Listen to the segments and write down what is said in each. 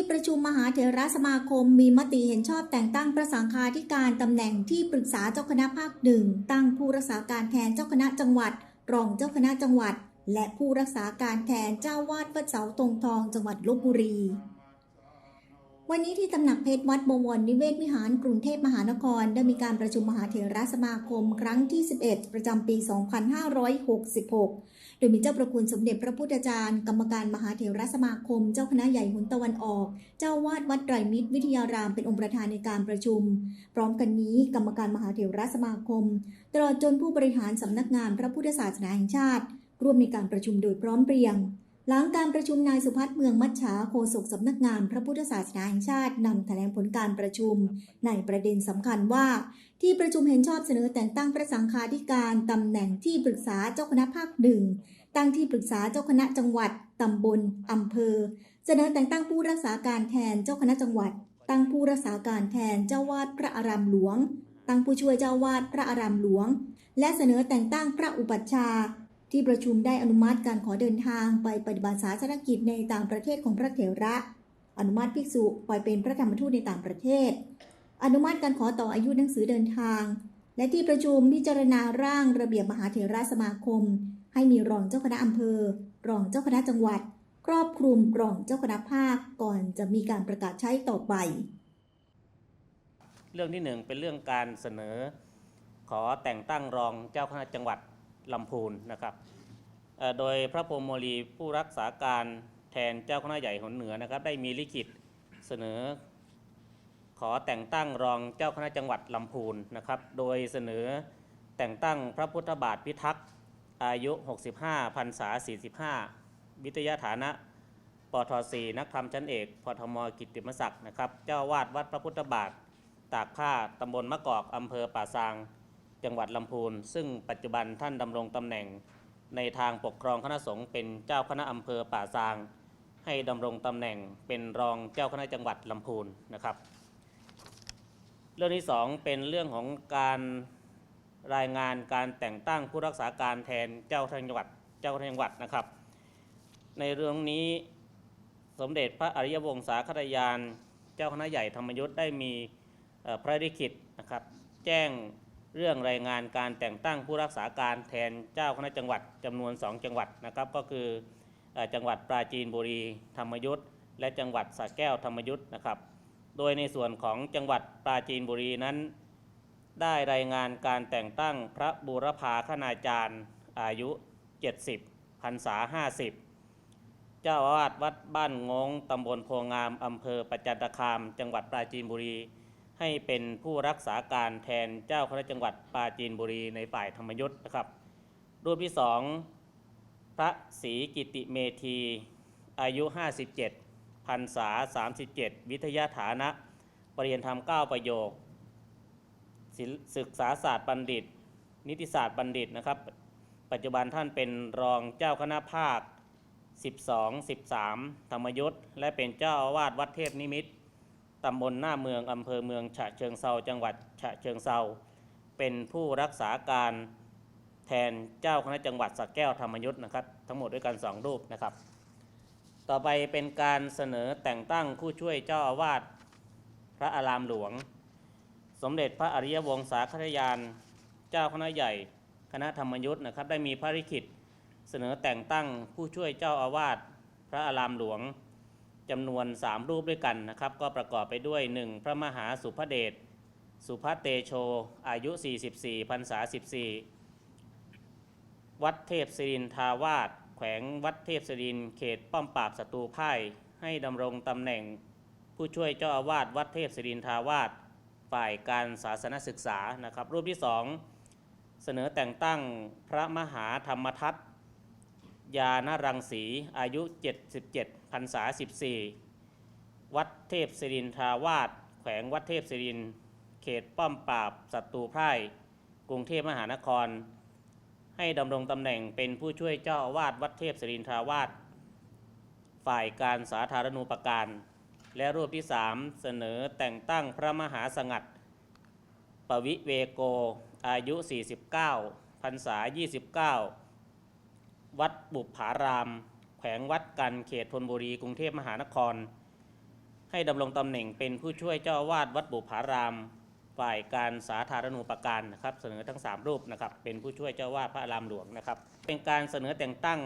ที่ประชุมมหาเถรสมาคมมีมติเห็นชอบแต่งตั้งพระสังฆาธิการตำแหน่งที่ปรึกษาเจ้าคณะภาคหนึ่งตั้งผู้รักษาการแทนเจ้าคณะจังหวัด รองเจ้าคณะจังหวัด และผู้รักษาการแทนเจ้าวาดวัดเสาตรงทองจังหวัดลบบุรี วันนี้ที่ตำหนักเพชรวัดบวรนิเวศวิหารกรุงเทพมหานครได้มีการประชุมมหาเถรสมาคมครั้งที่ 11 ประจำปี 2566 โดยมีเจ้าประคุณสมเด็จพระพุทธจารย์ กรรมการมหาเถรสมาคม เจ้าคณะใหญ่หุนตะวันออก เจ้าวาดวัดไตรมิตรวิทยารามเป็นองค์ประธานในการประชุม พร้อมกันนี้กรรมการมหาเถรสมาคม ตลอดจนผู้บริหารสำนักงานพระพุทธศาสนาแห่งชาติ ร่วมในการประชุมโดยพร้อมเพรียง หลังการประชุมนายสุพัฒน์เมืองมัชฉาโฆษกสำนักงานพระพุทธศาสนาแห่งชาตินำแถลงผลการประชุม ในประเด็นสำคัญว่า ที่ประชุมเห็นชอบเสนอแต่งตั้งพระสังฆาธิการตำแหน่งที่ปรึกษาเจ้าคณะภาคหนึ่งตั้งที่ปรึกษาเจ้าคณะจังหวัดตำบลอำเภอ เสนอแต่งตั้งผู้รักษาการแทนเจ้าคณะจังหวัด ตั้งผู้รักษาการแทนเจ้าวาดพระอารามหลวง ตั้งผู้ช่วยเจ้าวาดพระอารามหลวง และเสนอแต่งตั้งพระอุปัชฌาย์ ที่ประชุมได้อนุมัติการขอเดินทางไปปฏิบัติศาสนกิจในต่างประเทศของพระเถระ อนุมัติภิกษุไปเป็นพระธรรมทูตในต่างประเทศ อนุมัติการขอต่ออายุหนังสือเดินทาง และที่ประชุมพิจารณาร่างระเบียบมหาเถรสมาคม ให้มีรองเจ้าคณะอำเภอ รองเจ้าคณะจังหวัด ครอบคลุมรองเจ้าคณะภาคก่อนจะมีการประกาศใช้ต่อไป เรื่องที่หนึ่งเป็นเรื่องการเสนอ ขอแต่งตั้งรองเจ้าคณะจังหวัด ลำพูนนะครับโดยพระพรมโมลีผู้รักษาการแทนเจ้าคณะใหญ่หนเหนือนะครับได้มีลิขิตเสนอ ขอแต่งตั้งรองเจ้าคณะจังหวัดลำพูนนะครับโดยเสนอแต่งตั้งพระพุทธบาทพิทักษ์อายุ 65พรรษา 45 วิทยาฐานะปทศนักธรรมชั้นเอกพทมกิตติมศักดิ์นะครับเจ้าวาดวัดพระพุทธบาท ตากผ้าตำบลมะกอกอำเภอป่าซาง จังหวัดลำพูน ซึ่งปัจจุบันท่านดำรงตำแหน่งในทางปกครองคณะสงฆ์เป็นเจ้าคณะอำเภอป่าซาง ให้ดำรงตำแหน่งเป็นรองเจ้าคณะจังหวัดลำพูนนะครับ เรื่องที่สองเป็นเรื่องของการรายงานการแต่งตั้งผู้รักษาการแทนเจ้าคณะจังหวัดเจ้าคณะจังหวัดนะครับ ในเรื่องนี้สมเด็จพระอริยวงศาคตยาน เจ้าคณะใหญ่ธรรมยุทธ์ได้มีพระลิขิตนะครับ แจ้ง เรื่องรายงานการแต่งตั้งผู้รักษาการแทนเจ้าคณะจังหวัดจำนวน 2 จังหวัดนะครับ ก็คืออจังหวัดปราจีนบุรีธรรมยุทธ์และจังหวัดสระแก้วธรรมยุทธ์นะครับ โดยในส่วนของจังหวัดปราจีนบุรีนั้น ได้รายงานการแต่งตั้งพระบูรพาคณาจารย์อายุ 70พรรษา 50 เจ้าอาวาสวัดบ้านงงตำบลโพงามอำเภอประจันตคาม จังหวัดปราจีนบุรี ให้เป็นผู้รักษาการแทนเจ้าคณะจังหวัดปราจีนบุรีในฝ่ายธรรมยุทธ์นะครับ รูปที่สองพระศรีกิติเมธี อายุ 57พรรษา 37 วิทยาฐานะ ปริญญาธรรม 9 ประโยคศิลศึกษาศาสตร์บัณฑิต นิติศาสตร์บัณฑิตนะครับ ปัจจุบันท่านเป็นรองเจ้าคณะภาค 12 13 ธรรมยุทธ์และเป็นเจ้าอาวาสวัดเทพนิมิตร ตำบลหน้าเมืองอำเภอเมืองฉะเชิงเซาจังหวัดฉะเชิงเซาเป็นผู้รักษาการแทนเจ้าคณะจังหวัดสระแก้วธรรมยุทธ์นะครับ ทั้งหมดด้วยกัน 2 รูปนะครับ ต่อไปเป็นการเสนอแต่งตั้งผู้ช่วยเจ้าอาวาสพระอารามหลวง สมเด็จพระอริยวงศาคตยาน เจ้าคณะใหญ่คณะธรรมยุทธ์นะครับ ได้มีพระลิขิตเสนอแต่งตั้งผู้ช่วยเจ้าอาวาสพระอารามหลวง จำนวน 3 รูปด้วยกันนะครับ ก็ประกอบไปด้วย 1. พระมหาสุภเดชสุภเตโช อายุ 44พรรษา 14 วัดเทพศิรินทาวาสแขวงวัดเทพศิรินเขตป้อมปราบศัตรูพ่าย ให้ดำรงตำแหน่ง ผู้ช่วยเจ้าอาวาสวัดเทพศิรินทาวาสฝ่ายการศาสนศึกษานะครับ รูปที่ 2 เสนอแต่งตั้งพระมหาธรรมทัต ยานรังสีอายุ 77พรรษา 14 วัดเทพศิรินทราวาสแขวงวัดเทพศิริน เขตป้อมปราบศัตรูไพร่กรุงเทพมหานคร ให้ดำรงตำแหน่งเป็นผู้ช่วยเจ้าอาวาสวัดเทพศิรินทราวาสฝ่ายการสาธารณูปการ และรูปที่ 3 เสนอแต่งตั้งพระมหาสงัดปวิเวโก อายุ 49พรรษา 29 วัดบุปผาราม แขวงวัดกันเขตธนบุรีกรุงเทพมหานคร ให้ดำรงตำแหน่งเป็นผู้ช่วยเจ้าวาสวัดบุพาราม ฝ่ายการสาธารณูปการนะครับ เสนอทั้ง 3 รูปนะครับ เป็นผู้ช่วยเจ้าวาสพระอารามหลวงนะครับ เป็นการเสนอแต่งตั้ง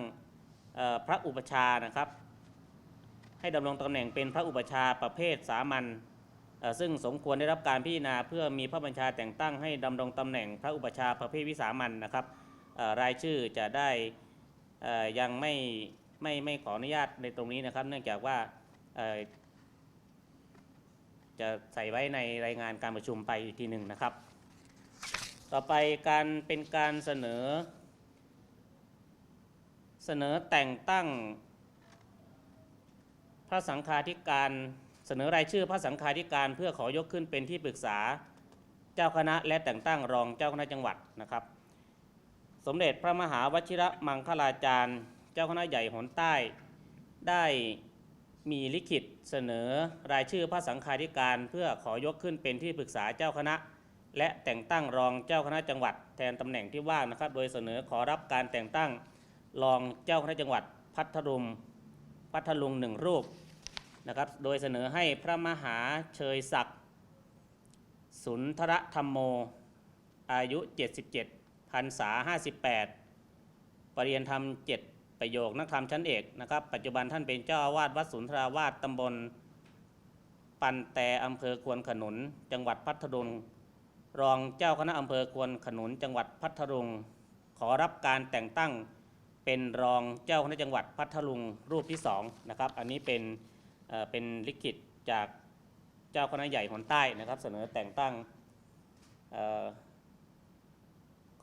พระอุปชานะครับ ให้ดำรงตำแหน่งเป็นพระอุปชาประเภทสามัญซึ่งสมควรได้รับการพิจารณาเพื่อมีพระบัญชาแต่งตั้งให้ดำรงตำแหน่งพระอุปชาประเภทวิสามัญนะครับรายชื่อจะได้ ยังไม่ไม่ไม่ขออนุญาตในตรงนี้นะครับ เนื่องจากว่าจะใส่ไว้ในรายงานการประชุมไปอีกทีหนึ่งนะครับ ต่อไปการเป็นการเสนอ เสนอแต่งตั้ง พระสังฆาธิการเสนอรายชื่อพระสังฆาธิการเพื่อขอยกขึ้นเป็นที่ปรึกษาเจ้าคณะและแต่งตั้งรองเจ้าคณะจังหวัดนะครับ สมเด็จพระมหาวชิระมังคลาจารย์ เจ้าคณะใหญ่หนใต้ ได้มีลิขิตเสนอรายชื่อพระสังฆาธิการ เพื่อขอยกขึ้นเป็นที่ปรึกษาเจ้าคณะ และแต่งตั้งรองเจ้าคณะจังหวัด แทนตำแหน่งที่ว่างนะครับ โดยเสนอขอรับการแต่งตั้งรองเจ้าคณะจังหวัดพัทลุงพัทลุงหนึ่งรูปนะครับ โดยเสนอให้พระมหาเชยศักดิ์สุนทรธรรมโม อายุ 77 พรรษา 58ปริยนธรรม 7 ประโยคนักธรรมชั้นเอกนะครับ ปัจจุบันท่านเป็นเจ้าอาวาสวัดสุนทราวาสตำบล ปันแต่อำเภอควนขนุน จังหวัดพัทลุงรองเจ้าคณะอำเภอควนขนุน จังหวัดพัทลุงขอรับการแต่งตั้งเป็นรองเจ้าคณะจังหวัดพัทลุงรูปที่สองนะครับ อันนี้เป็นเเป็นลิขิตจากเจ้าคณะใหญ่หนใต้นะครับ เสนอแต่งตั้ง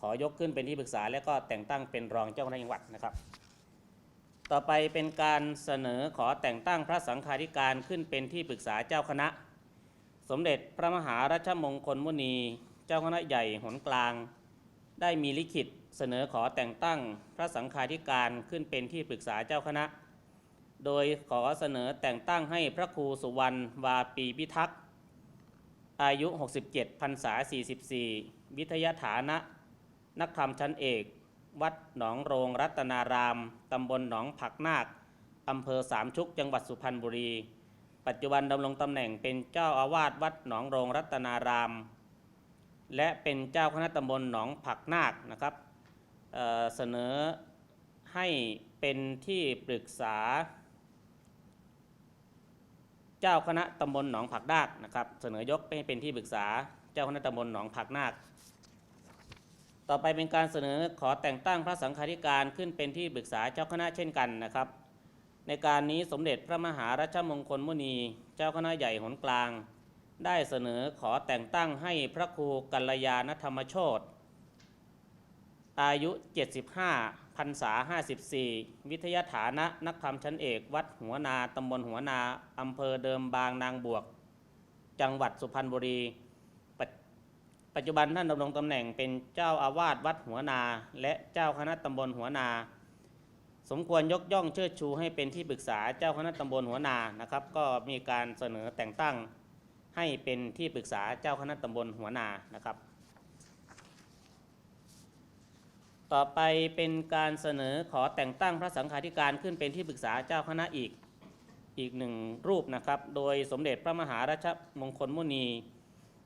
ขอยกขึ้นเป็นที่ปรึกษา และก็แต่งตั้งเป็นรองเจ้าคณะจังหวัดนะครับ ต่อไปเป็นการเสนอขอแต่งตั้งพระสังฆาธิการขึ้นเป็นที่ปรึกษาเจ้าคณะ สมเด็จพระมหารัชมงคลมุนี เจ้าคณะใหญ่หนกลาง ได้มีลิขิตเสนอขอแต่งตั้งพระสังฆาธิการขึ้นเป็นที่ปรึกษาเจ้าคณะ โดยขอเสนอแต่งตั้งให้พระครูสุวรรณวาปีพิทักษ์อายุ 67พรรษา44 วิทยาฐานะ นักธรรมชั้นเอก วัดหนองโรงรัตนาราม ตำบลหนองผักนาคอำเภอสามชุกจังหวัดสุพรรณบุรี ปัจจุบันดำรงตำแหน่งเป็นเจ้าอาวาสวัดหนองโรงรัตนาราม และเป็นเจ้าคณะตำบลหนองผักนาคนะครับเเสนอให้เป็นที่ปรึกษา เจ้าคณะตำบลหนองผักนาคนะครับ เสนอยกให้เป็นที่ปรึกษา เจ้าคณะตำบลหนองผักนาค ต่อไปเป็นการเสนอขอแต่งตั้งพระสังฆาธิการขึ้นเป็นที่ปรึกษาเจ้าคณะเช่นกันนะครับ ในการนี้สมเด็จพระมหารัชมงคลมุนี เจ้าคณะใหญ่หนกลาง ได้เสนอขอแต่งตั้งให้พระครูกัลยาณธรรมโชตอายุ 75พรรษา 54 วิทยาฐานะนักธรรมชั้นเอก วัดหัวนาตำบลหัวนาอำเภอเดิมบางนางบวก จังหวัดสุพรรณบุรี ปัจจุบันท่านดำรงตำแหน่งเป็นเจ้าอาวาสวัดหัวนา และเจ้าคณะตำบลหัวนา สมควรยกย่องเชิดชูให้เป็นที่ปรึกษาเจ้าคณะตำบลหัวนานะครับ ก็มีการเสนอแต่งตั้งให้เป็นที่ปรึกษาเจ้าคณะตำบลหัวนานะครับ ต่อไปเป็นการเสนอขอแต่งตั้งพระสังฆาธิการขึ้นเป็นที่ปรึกษาเจ้าคณะอีกอีกหนึ่งรูปนะครับ โดยสมเด็จพระมหาราชมงคลมุนี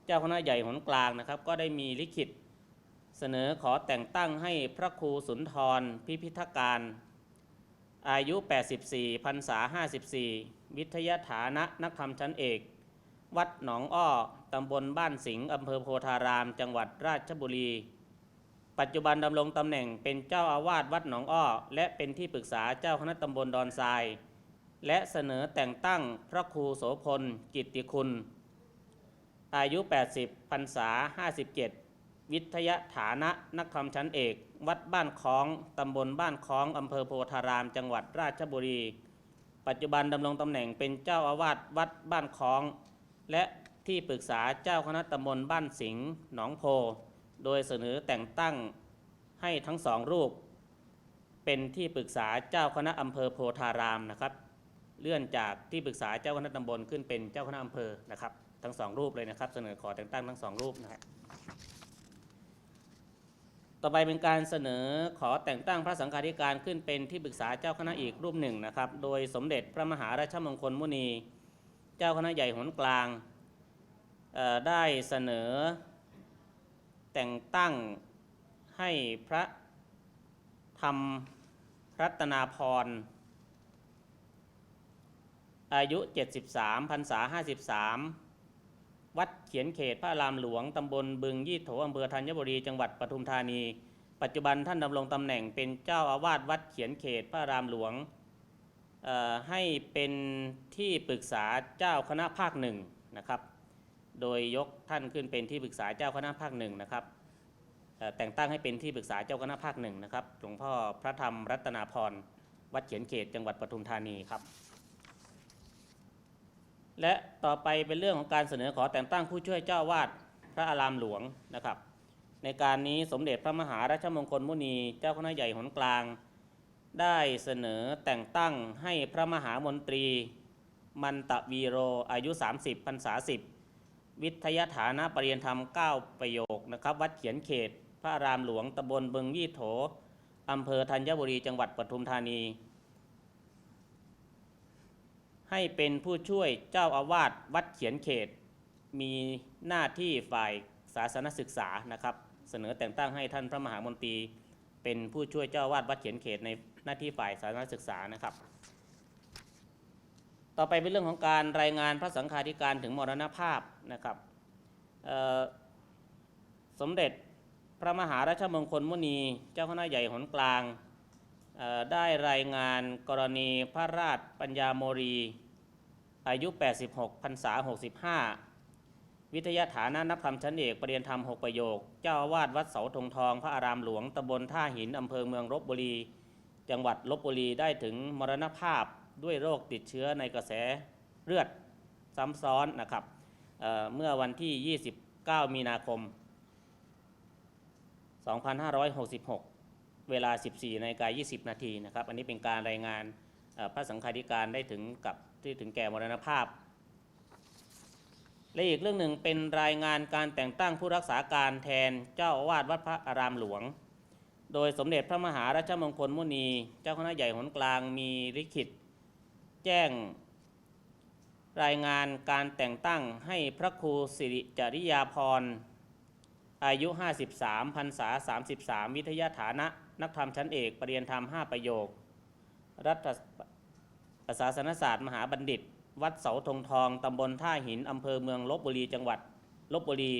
เจ้าคณะใหญ่หนกลางนะครับ ก็ได้มีลิขิตเสนอขอแต่งตั้งให้พระครูสุนทรพิพิธการ อายุ 84พรรษา 54 วิทยาฐานะนักธรรมชั้นเอก วัดหนองอ้อ ตำบลบ้านสิงห์อำเภอโพธาราม จังหวัดราชบุรี ปัจจุบันดำรงตำแหน่งเป็นเจ้าอาวาสวัดหนองอ้อ และเป็นที่ปรึกษาเจ้าคณะตำบลดอนทราย และเสนอแต่งตั้งพระครูโสพลกิตติคุณ อายุ 80พรรษา 57 วิทยาฐานะนักธรรมชั้นเอก วัดบ้านคล้อง ตำบลบ้านคล้องอำเภอโพธาราม จังหวัดราชบุรี ปัจจุบันดำรงตำแหน่งเป็นเจ้าอาวาสวัดบ้านคล้อง และที่ปรึกษาเจ้าคณะตำบลบ้านสิงห์หนองโพ โดยเสนอแต่งตั้งให้ทั้งสองรูป เป็นที่ปรึกษาเจ้าคณะอำเภอโพธารามนะครับ เลื่อนจากที่ปรึกษาเจ้าคณะตำบลขึ้นเป็นเจ้าคณะอำเภอนะครับ ทั้งสองรูปเลยนะครับ เสนอขอแต่งตั้งทั้งสองรูปนะครับต่อไปเป็นการเสนอขอแต่งตั้งพระสังฆาธิการขึ้นเป็นที่ปรึกษาเจ้าคณะอีกรูปหนึ่งนะครับ โดยสมเด็จพระมหาราชมงคลมุนี เจ้าคณะใหญ่หนกลางได้เสนอแต่งตั้งให้พระธรรมรัตนาพรอายุ 73พรรษา 53 วัดเขียนเขตพระรามหลวงตำบลบึงยี่โถอำเภอธัญบุรีจังหวัดปทุมธานี ปัจจุบันท่านดำรงตำแหน่งเป็นเจ้าอาวาสวัดเขียนเขตพระรามหลวงให้เป็นที่ปรึกษาเจ้าคณะภาคหนึ่งนะครับ โดยยกท่านขึ้นเป็นที่ปรึกษาเจ้าคณะภาคหนึ่งนะครับแต่งตั้งให้เป็นที่ปรึกษาเจ้าคณะภาคหนึ่งนะครับ หลวงพ่อพระธรรมรัตนาพร วัดเขียนเขตจังหวัดปทุมธานีครับ และต่อไปเป็นเรื่องของการเสนอขอแต่งตั้งผู้ช่วยเจ้าวาดพระอารามหลวงนะครับ ในการนี้สมเด็จพระมหาราชมงคลมุนีเจ้าคณะใหญ่หนกลาง ได้เสนอแต่งตั้งให้พระมหามนตรี มันตะวีโรอายุ 30พรรษา10 วิทยาฐานะปรริยนธรรม 9 ประโยคนะครับ วัดเขียนเขต พระอารามหลวงตำบลบึงยี่โถอำเภอธัญบุรีจังหวัดปทุมธานี ให้เป็นผู้ช่วยเจ้าอาวาสวัดเขียนเขต มีหน้าที่ฝ่ายศาสนศึกษานะครับ เสนอแต่งตั้งให้ท่านพระมหามนตรีเป็นผู้ช่วยเจ้าอาวาสวัดเขียนเขตในหน้าที่ฝ่ายศาสนศึกษานะครับ ต่อไปเป็นเรื่องของการรายงานพระสังฆาธิการถึงมรณภาพนะครับสมเด็จพระมหาราชมงคลมุนี เจ้าคณะใหญ่หนกลาง ได้รายงานกรณีพระราชปัญญาโมรี อายุ 86พรรษา 65 วิทยาฐานะนักธรรมชั้นเอกปรริญญาธรรม 6 ประโยค เจ้าอาวาสวัดเสาธงทอง พระอารามหลวงตำบลท่าหินอำเภอเมืองลบบุรี จังหวัดลบบุรีได้ถึงมรณภาพด้วยโรคติดเชื้อในกระแสเลือดซ้ำซ้อนนะครับเเมื่อวันที่ 29 มีนาคม 2566 เวลา 14นาฬิกา20 นาทีนะครับ อันนี้เป็นการรายงานพระสังฆาธิการได้ถึงกับที่ถึงแก่มรณภาพ และอีกเรื่องหนึ่งเป็นรายงานการแต่งตั้งผู้รักษาการแทนเจ้าอาวาสวัดพระอารามหลวง โดยสมเด็จพระมหาราชมงคลมุนี เจ้าคณะใหญ่หนกลางมีลิขิต แจ้งรายงานการแต่งตั้งให้พระครูสิริจริยาพรอายุ 53พรรษา 33 วิทยาฐานะ นักธรรมชั้นเอกปรริญญธรรม 5 ประโยค รัฐศาสนศาสตร์ มหาบัณฑิต วัดเสาธงทองตำบลท่าหินอำเภอเมืองลบบุรีจังหวัดลบบุรี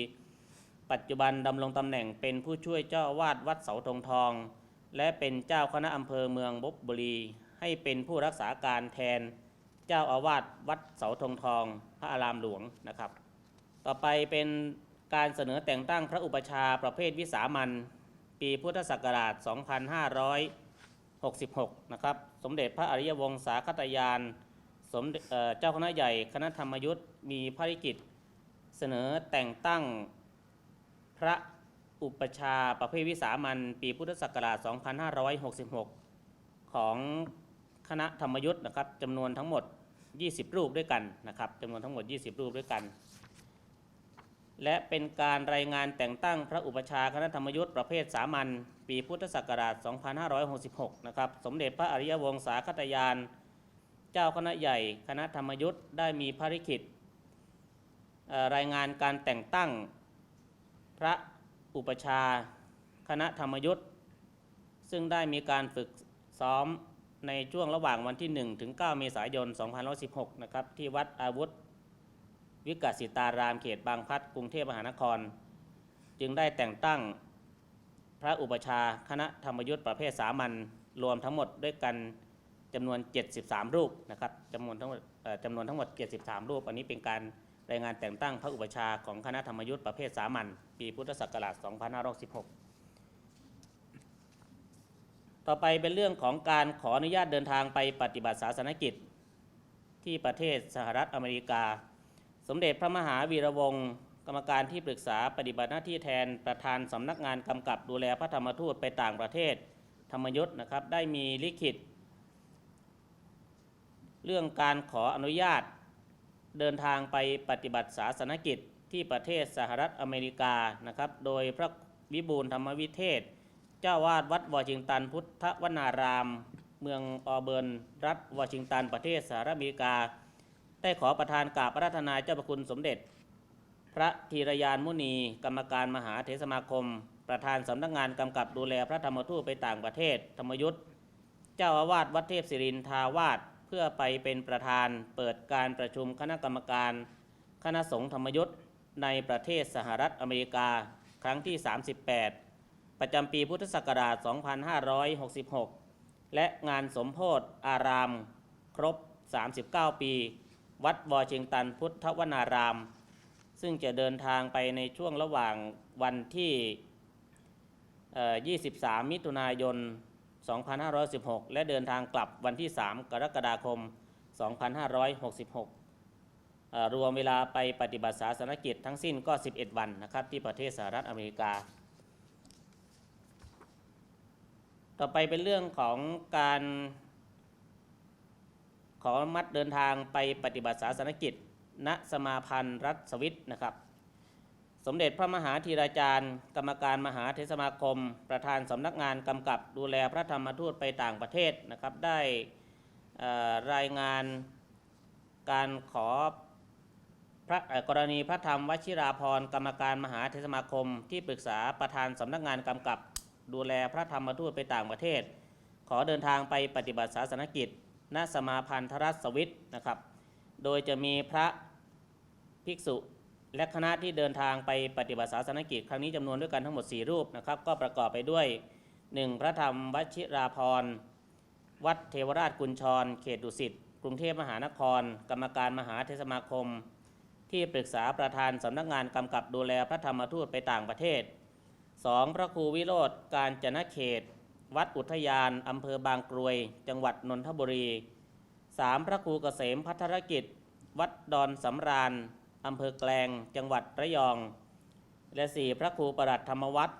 ปัจจุบันดำรงตำแหน่งเป็นผู้ช่วยเจ้าวาสวัดเสาธงทอง และเป็นเจ้าคณะอำเภอเมืองลบบุรี ให้เป็นผู้รักษาการแทนเจ้าอาวาสวัดเสาธงทอง พระอารามหลวงนะครับ ต่อไปเป็นการเสนอแต่งตั้งพระอุปชาประเภทวิสามัน ปีพุทธศักราช 2566 นะครับ สมเด็จพระอริยวงศาคตยาน สมเเจ้าคณะใหญ่คณะธรรมยุทธ์มีภารกิจเสนอแต่งตั้งพระอุปชาประเภทวิสามันปีพุทธศักราช 2566 ของคณะธรรมยุทธ์นะครับจำนวนทั้งหมด 20 รูปด้วยกันนะครับจำนวนทั้งหมด 20 รูปด้วยกัน และเป็นการรายงานแต่งตั้งพระอุปชาคณะธรรมยุทธ์ประเภทสามัญปีพุทธศักราช 2566 นะครับ สมเด็จพระอริยวงศาคตยาน เจ้าคณะใหญ่คณะธรรมยุทธ์ได้มีภารกิจเอ่อรายงานการแต่งตั้งพระอุปชาคณะธรรมยุทธ์ซึ่งได้มีการฝึกซ้อมในช่วงระหว่างวันที่ 1 ถึง 9 เมษายน 2516 นะครับ ที่วัดอาวุธ วิกสิตารามเขตบางพัดกรุงเทพมหานคร จึงได้แต่งตั้งพระอุปชาคณะธรรมยุทธ์ประเภทสามัญรวมทั้งหมดด้วยกันจำนวน 73 รูปนะครับจำนวนทั้งหมดจำนวนทั้งหมด 73 รูป อันนี้เป็นการรายงานแต่งตั้งพระอุปชาของคณะธรรมยุทธ์ประเภทสามัญปีพุทธศักราช 2516 ต่อไปเป็นเรื่องของการขออนุญาตเดินทางไปปฏิบัติศาสนกิจ ที่ประเทศสหรัฐอเมริกา สมเด็จพระมหาวีระวงศ์กรรมการที่ปรึกษาปฏิบัติหน้าที่แทนประธานสำนักงานกำกับดูแลพระธรรมทูตไปต่างประเทศ ธรรมยุทธ์นะครับได้มีลิขิต เรื่องการขออนุญาต เดินทางไปปฏิบัติศาสนกิจที่ประเทศสหรัฐอเมริกานะครับโดยพระวิบูลธรรมวิเทศ เจ้าวาดวัดวอชิงตัน พุทธวนาราม เมืองออเบิร์น รัฐวอชิงตัน ประเทศสหรัฐอเมริกา ได้ขอประทานกราบพระราชทาเจ้าพระคุณสมเด็จ พระธีรยานมุนี กรรมการมหาเถรสมาคม ประธานสำนักงานกำกับดูแลพระธรรมทูตไปต่างประเทศ ธรรมยุทธเจ้าอาวาสวัดเทพศิรินทาวาสเพื่อไปเป็นประธานเปิดการประชุมคณะกรรมการ คณะสงฆ์ธรรมยุทธในประเทศสหรัฐอเมริกาครั้งที่ 38 ประจำปีพุทธศักราช 2566 และงานสมโพธอาราม ครบ 39 ปี วัดวอชิงตันพุทธวนาราม ซึ่งจะเดินทางไปในช่วงระหว่างวันที่ 23 มิถุนายน 2516 และเดินทางกลับวันที่ 3 กรกฎาคม 2566 รวมเวลาไปปฏิบัติศาสนกิจทั้งสิ้นก็ 11 วันนะครับที่ประเทศสหรัฐอเมริกา ต่อไปเป็นเรื่องของการ ขอมัติเดินทางไปปฏิบัติศาสนกิจ ณสมาพันธ์รัฐสวิตนะครับ สมเด็จพระมหาธีราจารย์ กรรมการมหาเทรสมาคม ประธานสำนักงานกำกับดูแลพระธรรมทูตไปต่างประเทศนะครับ ได้รายงานการขอพระกรณีพระธรรมวชิราพรณ์กรรมการมหาเทรสมาคม ที่ปรึกษาประธานสำนักงานกำกับ ดูแลพระธรรมทูตไปต่างประเทศ ขอเดินทางไปปฏิบัติศาสนกิจ ณสมาพันธรัฐสวิตนะครับ โดยจะมีพระภิกษุและคณะที่เดินทางไปปฏิบัติศาสนกิจ ครั้งนี้จำนวนด้วยกันทั้งหมด 4 รูปนะครับ ก็ประกอบไปด้วย 1. พระธรรมวชิราพรณ์วัดเทวราชกุญชร เขตดุสิต กรุงเทพมหานคร กรรมการมหาเทศสมาคม ที่ปรึกษาประธานสำนักงานกำกับดูแลพระธรรมทูตไปต่างประเทศ 2. พระครูวิโรธการจนเขต วัดอุทยานอำเภอบางกรวย จังหวัดนนทบุรี 3. พระครูเกษมพัทรกิจ วัดดอนสำราญอำเภอแกลง จังหวัดระยอง และ 4. พระครูประหลัดธรรมวัด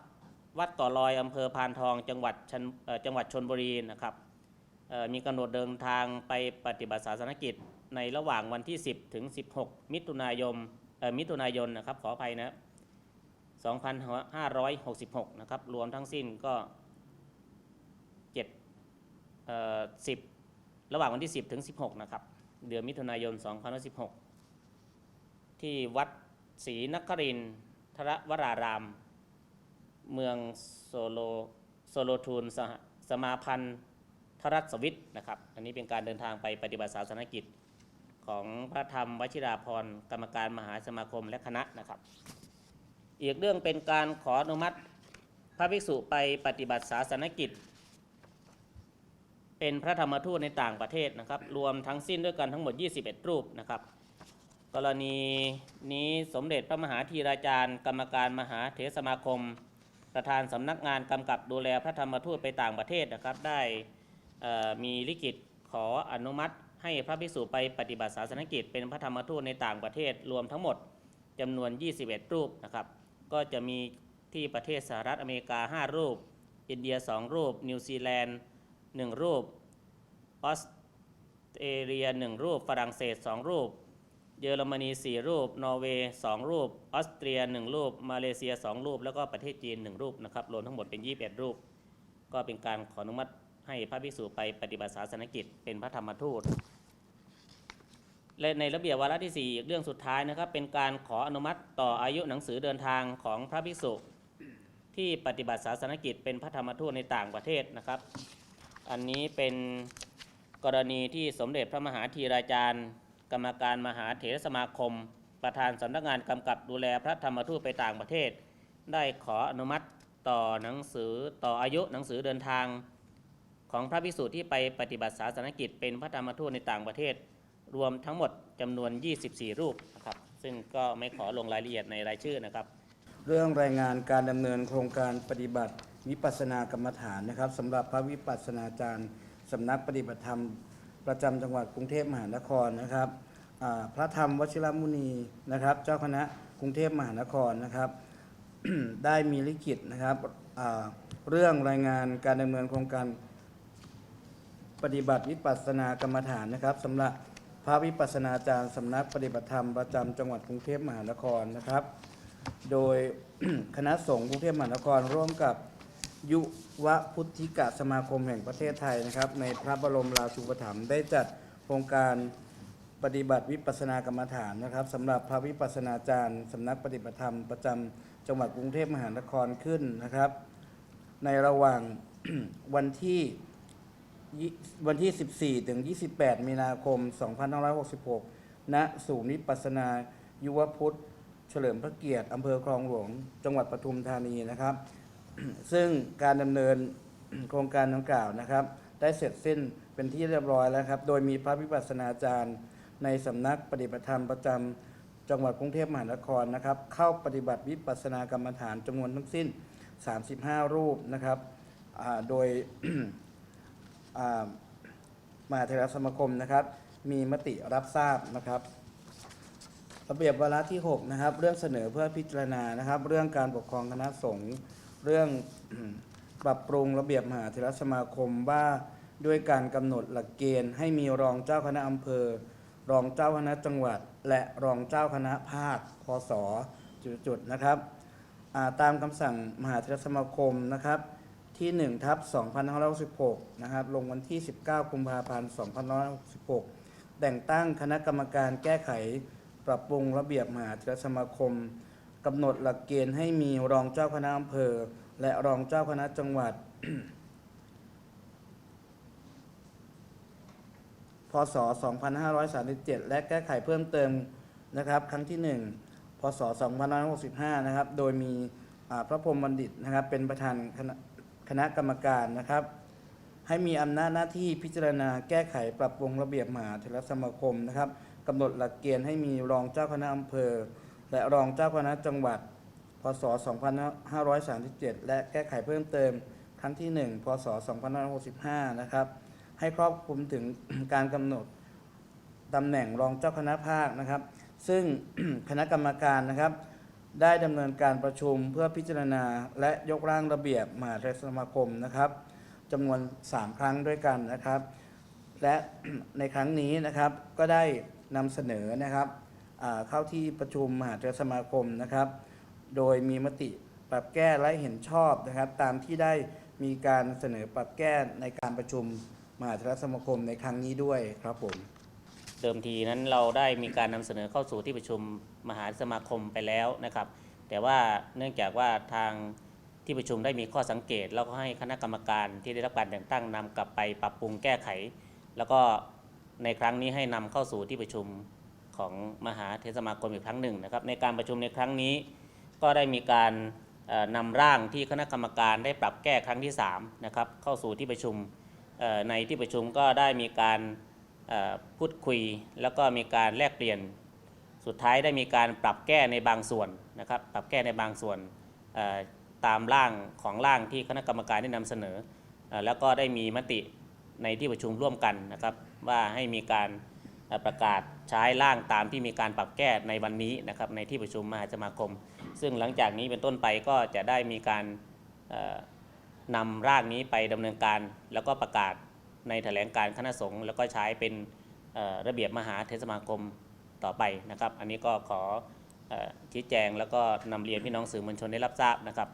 วัดก่อลอยอำเภอพานทองจังหวัดชนจังหวัดชนบุรีนะครับมีกำหนดเดินทางไปปฏิบัติศาสนกิจในระหว่างวันที่ 10 ถึง 16 มิถุนายนมิถุนายนนะครับขออภัยนะ 2566 นะครับ รวมทั้งสิ้นก็ 10 ระหว่างวันที่ 10 ถึง 16 นะครับ เดือนมิถุนายน 2516 ที่วัดศรีนครินทรวราราม เมืองโซโลโซโลทูนสสมาพันธ์ทรัสวิทย์นะครับ อันนี้เป็นการเดินทางไปปฏิบัติศาสนกิจของพระธรรมวชิราพรณ์กรรมการมหาสมาคมและคณะนะครับ อีกเรื่องเป็นการขออนุมัติ พระภิกษุไปปฏิบัติศาสนกิจ เป็นพระธรรมทูตในต่างประเทศนะครับ รวมทั้งสิ้นด้วยกันทั้งหมด 21 รูปนะครับ กรณีนี้สมเด็จพระมหาธีราจารย์ กรรมการมหาเถรสมาคม ประธานสำนักงานกำกับดูแลพระธรรมทูตไปต่างประเทศนะครับ ได้มีลิขิตขออนุมัติ ให้พระภิกษุไปปฏิบัติศาสนกิจ เป็นพระธรรมทูตในต่างประเทศรวมทั้งหมดจำนวน 21 รูปนะครับ ก็จะมีที่ประเทศสหรัฐอเมริกา 5 รูป อินเดีย 2 รูป นิวซีแลนด์ 1รูป ออสเตรเลีย1รูป ฝรั่งเศส2รูป เยอรมนี4รูป นอร์เวย์2รูป ออสเตรีย1รูป มาเลเซีย2รูป แล้วก็ประเทศจีน1รูปนะครับ รวมทั้งหมดเป็น 21 รูป ก็เป็นการขออนุมัติให้พระภิกษุไปปฏิบัติศาสนกิจเป็นพระธรรมทูตและในระเบียบวาระที่4อีกเรื่องสุดท้ายนะครับ เป็นการขออนุมัติต่ออายุหนังสือเดินทางของพระภิกษุ ที่ปฏิบัติศาสนกิจเป็นพระธรรมทูตในต่างประเทศนะครับ อันนี้เป็นกรณีที่สมเด็จพระมหาธีราจารย์ กรรมการมหาเถรสมาคม ประธานสำนักงานกำกับดูแลพระธรรมทูตไปต่างประเทศ ได้ขออนุมัติต่อหนังสือต่ออายุหนังสือเดินทาง ของพระภิกษุที่ไปปฏิบัติศาสนกิจเป็นพระธรรมทูตในต่างประเทศ รวมทั้งหมดจำนวน 24 รูปนะครับซึ่งก็ไม่ขอลงรายละเอียดในรายชื่อนะครับ เรื่องรายงานการดำเนินโครงการปฏิบัติ วิปัสสนากรรมฐานนะครับสำหรับพระวิปัสสนาจารย์สำนักปฏิบัติธรรม ประจำจังหวัดกรุงเทพมหานครนะครับพระธรรมวชิรมุนีนะครับ เจ้าคณะกรุงเทพมหานครนะครับ ได้มีลิขิตนะครับเรื่องรายงานการดำเนินโครงการปฏิบัติวิปัสสนากรรมฐานนะครับสำหรับพระวิปัสสนาจารย์สำนักปฏิบัติธรรมประจำจังหวัดกรุงเทพมหานครนะครับ โดยคณะสงฆ์กรุงเทพมหานครร่วมกับ ยุวพุทธิกะสมาคมแห่งประเทศไทยนะครับ ในพระบรมราชูปถัมภ์ได้จัดโครงการปฏิบัติวิปัสสนากรรมฐานนะครับสำหรับพระวิปัสสนาจารย์สำนักปฏิบัติธรรมประจำจังหวัดกรุงเทพมหานครขึ้นนะครับ ในระหว่างวันที่ยี่วันที่ 14 ถึง 28 มีนาคม 2566 ณ ศูนย์วิปัสสนา ยุวพุทธ เฉลิมพระเกียรติ อำเภอคลองหลวง จังหวัดปทุมธานีนะครับ ซึ่งการดำเนินโครงการดังกล่าวนะครับ ได้เสร็จสิ้นเป็นที่เรียบร้อยแล้วครับ โดยมีพระวิปัสสนาจารย์ ในสำนักปฏิบัติธรรมประจำจังหวัดกรุงเทพมหานครนะครับ เข้าปฏิบัติวิปัสสนากรรมฐานจำนวนทั้งสิ้น 35 รูปนะครับโดยมหาเทรสมาคมนะครับ มีมติรับทราบนะครับระเบียบวาระที่ 6 นะครับ เรื่องเสนอเพื่อพิจารณานะครับ เรื่องการปกครองคณะสงฆ์ เรื่องปรับปรุงระเบียบมหาเทรสมาคมว่าด้วยการกำหนดหลักเกณฑ์ ให้มีรองเจ้าคณะอำเภอ รองเจ้าคณะจังหวัด และรองเจ้าคณะภาคพศจุดๆนะครับาตามคำสั่งมหาเทรสมาคมนะครับที่1ทับ2566นะครับลงวันที่ 19กุมภาพันธ์2566 แต่งตั้งคณะกรรมการแก้ไข ปรับปรุงระเบียบมหาเทรสมาคม กำหนดหลักเกณฑ์ให้มีรองเจ้าคณะอำเภอ และรองเจ้าคณะจังหวัด พศ 2537 และแก้ไขเพิ่มเติมนะครับ ครั้งที่ 1 พศ 2565 นะครับ โดยมีพระพรหมบัณฑิตนะครับ เป็นประธานคณะคณะกรรมการนะครับ ให้มีอำนาจหน้าที่พิจารณาแก้ไขปรับปรุงระเบียบมหาเทรสมาคมนะครับกำหนดหลักเกณฑ์ให้มีรองเจ้าคณะอำเภอ และรองเจ้าคณะจังหวัด พศ 2537 และแก้ไขเพิ่มเติมครั้งที่ 1 พศ 2565 นะครับ ให้ครอบคลุมถึงการกำหนดตำแหน่งรองเจ้าคณะภาคนะครับ ซึ่งคณะกรรมการนะครับ ได้ดำเนินการประชุมเพื่อพิจารณาและยกร่างระเบียบมหาเทรสมาคมนะครับจำนวน 3 ครั้งด้วยกันนะครับ และในครั้งนี้นะครับก็ได้นำเสนอนะครับ เข้าที่ประชุมมหาเทรสมาคมนะครับ โดยมีมติปรับแก้และเห็นชอบนะครับ ตามที่ได้มีการเสนอปรับแก้ในการประชุมมหาเทรสมาคมในครั้งนี้ด้วยครับผมเดิมทีนั้นเราได้มีการนำเสนอเข้าสู่ที่ประชุมมหาสมาคมไปแล้วนะครับ แต่ว่าเนื่องจากว่าทางที่ประชุมได้มีข้อสังเกต แล้วก็ให้คณะกรรมการที่ได้รับการแต่งตั้งนำกลับไปปรับปรุงแก้ไข แล้วก็ในครั้งนี้ให้นำเข้าสู่ที่ประชุม ของมหาเทศสมาคมอีกครั้งหนึ่งนะครับในการประชุมในครั้งนี้ ก็ได้มีการนำร่างที่คณะกรรมการได้ปรับแก้ครั้งที่3นะครับเข้าสู่ที่ประชุมในที่ประชุมก็ได้มีการพูดคุย แล้วก็มีการแลกเปลี่ยน สุดท้ายได้มีการปรับแก้ในบางส่วนนะครับปรับแก้ในบางส่วนตามร่างของร่างที่คณะกรรมการได้นำเสนออแล้วก็ได้มีมติในที่ประชุมร่วมกันนะครับว่าให้มีการประกาศ ใช้ร่างตามที่มีการปรับแก้ในวันนี้นะครับในที่ประชุมมหาสมาคม ซึ่งหลังจากนี้เป็นต้นไปก็จะได้มีการนำร่างนี้ไปดำเนินการแล้วก็ประกาศในแถลงการคณะสงฆ์แล้วก็ใช้เป็นระเบียบมหาเทศสมาคมต่อไปนะครับ อันนี้ก็ขอเออชี้แจงแล้วก็นำเรียนพี่น้องสื่อมวลชนได้รับทราบนะครับ